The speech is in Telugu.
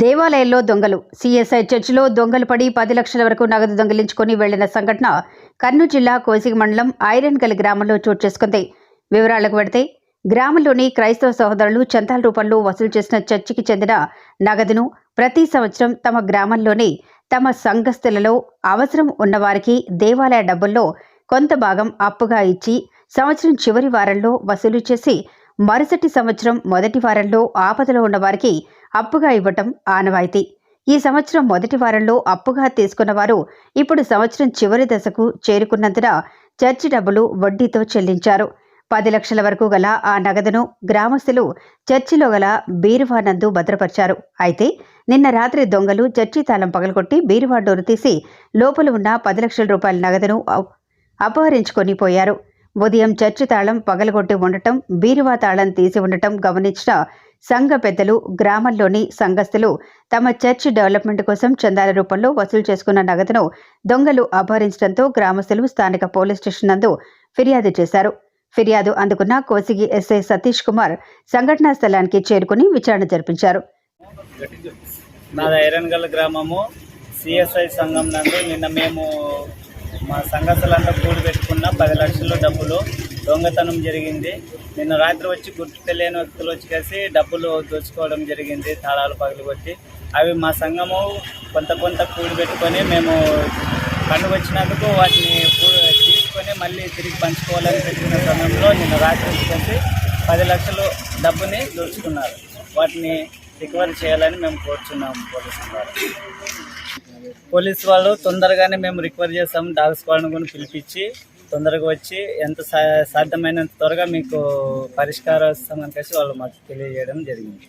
దేవాలయంలో దొంగలు. సిఎస్ఐ చర్చిలో దొంగలు పడి పది లక్షల వరకు నగదు దొంగిలించుకుని వెళ్ళిన సంఘటన కర్నూలు జిల్లా కోసిగి మండలం ఐరన్గల్ గ్రామంలో చోటు చేసుకుంది. వివరాలకు పెడితే గ్రామంలోని క్రైస్తవ సహోదరులు చందాల రూపంలో వసూలు చేసిన చర్చికి చెందిన నగదును ప్రతి సంవత్సరం తమ గ్రామంలోని తమ సంఘస్థులలో అవసరం ఉన్నవారికి దేవాలయ డబ్బుల్లో కొంత భాగం అప్పుగా ఇచ్చి సంవత్సరం చివరి వారంలో వసూలు చేసి మరుసటి సంవత్సరం మొదటి వారంలో ఆపదలో ఉన్నవారికి అప్పుగా ఇవ్వటం ఆనవాయితీ. ఈ సంవత్సరం మొదటి వారంలో అప్పుగా తీసుకున్న వారు ఇప్పుడు సంవత్సరం చివరి దశకు చేరుకున్నందున చర్చి డబ్బులు వడ్డీతో చెల్లించారు. పది లక్షల వరకు గల ఆ నగదును గ్రామస్తులు చర్చిలో గల బీరువా నందు భద్రపరిచారు. అయితే నిన్న రాత్రి దొంగలు చర్చి తాళం పగలగొట్టి బీరువా డోరు తీసి లోపల ఉన్న పది లక్షల రూపాయల నగదును అప్- అపహరించుకొని పోయారు. ఉదయం చర్చి తాళం పగలగొట్టి ఉండటం బీరువా తాళం తీసి ఉండటం గమనించిన సంఘ పెద్దలు గ్రామంలోని సంఘస్థులు తమ చర్చి డెవలప్మెంట్ కోసం చందాల రూపంలో వసూలు చేసుకున్న నగదును దొంగలు అపహరించడంతో గ్రామస్తులు స్థానిక పోలీస్ స్టేషన్ నందు ఫిర్యాదు చేశారు. ఫిర్యాదు అందుకున్న కోసిగి ఎస్ఐ సతీష్ కుమార్ సంఘటనా స్థలానికి చేరుకుని విచారణ జరిపించారు. నాది ఐరన్గల్ గ్రామము. సిఎస్ఐ సంఘం నందు నిన్న మేము మా సంఘస్థలంతా కూడి పెట్టుకున్న పది లక్షల డబ్బులు దొంగతనం జరిగింది. నిన్న రాత్రి వచ్చి గుర్తు తెలియని వ్యక్తులు వచ్చి కలిసి డబ్బులు దోచుకోవడం జరిగింది తాళాలు పగిలికొట్టి అవి మా సంఘము కొంత కొంత కూడి పెట్టుకొని మేము పండుగ వచ్చినందుకు వాటిని కూ- తీసుకొని మళ్ళీ తిరిగి పంచుకోవాలని పెట్టిన సమయంలో నిన్న రాత్రి వచ్చి కలిసి పది లక్షలు డబ్బుని దోచుకున్నారు. వాటిని రికవరీ చేయాలని మేము కోరుచున్నాము పోలీసు పోలీస్ వాళ్ళు తొందరగానే మేము రికవర్ చేస్తాము డాగ్ స్క్వాడ్ని కూడా పిలిపించి తొందరగా వచ్చి ఎంత సా- సాధ్యమైనంత త్వరగా మీకు పరిష్కారం వస్తామని కలిసి వాళ్ళు మాకు తెలియజేయడం జరిగింది.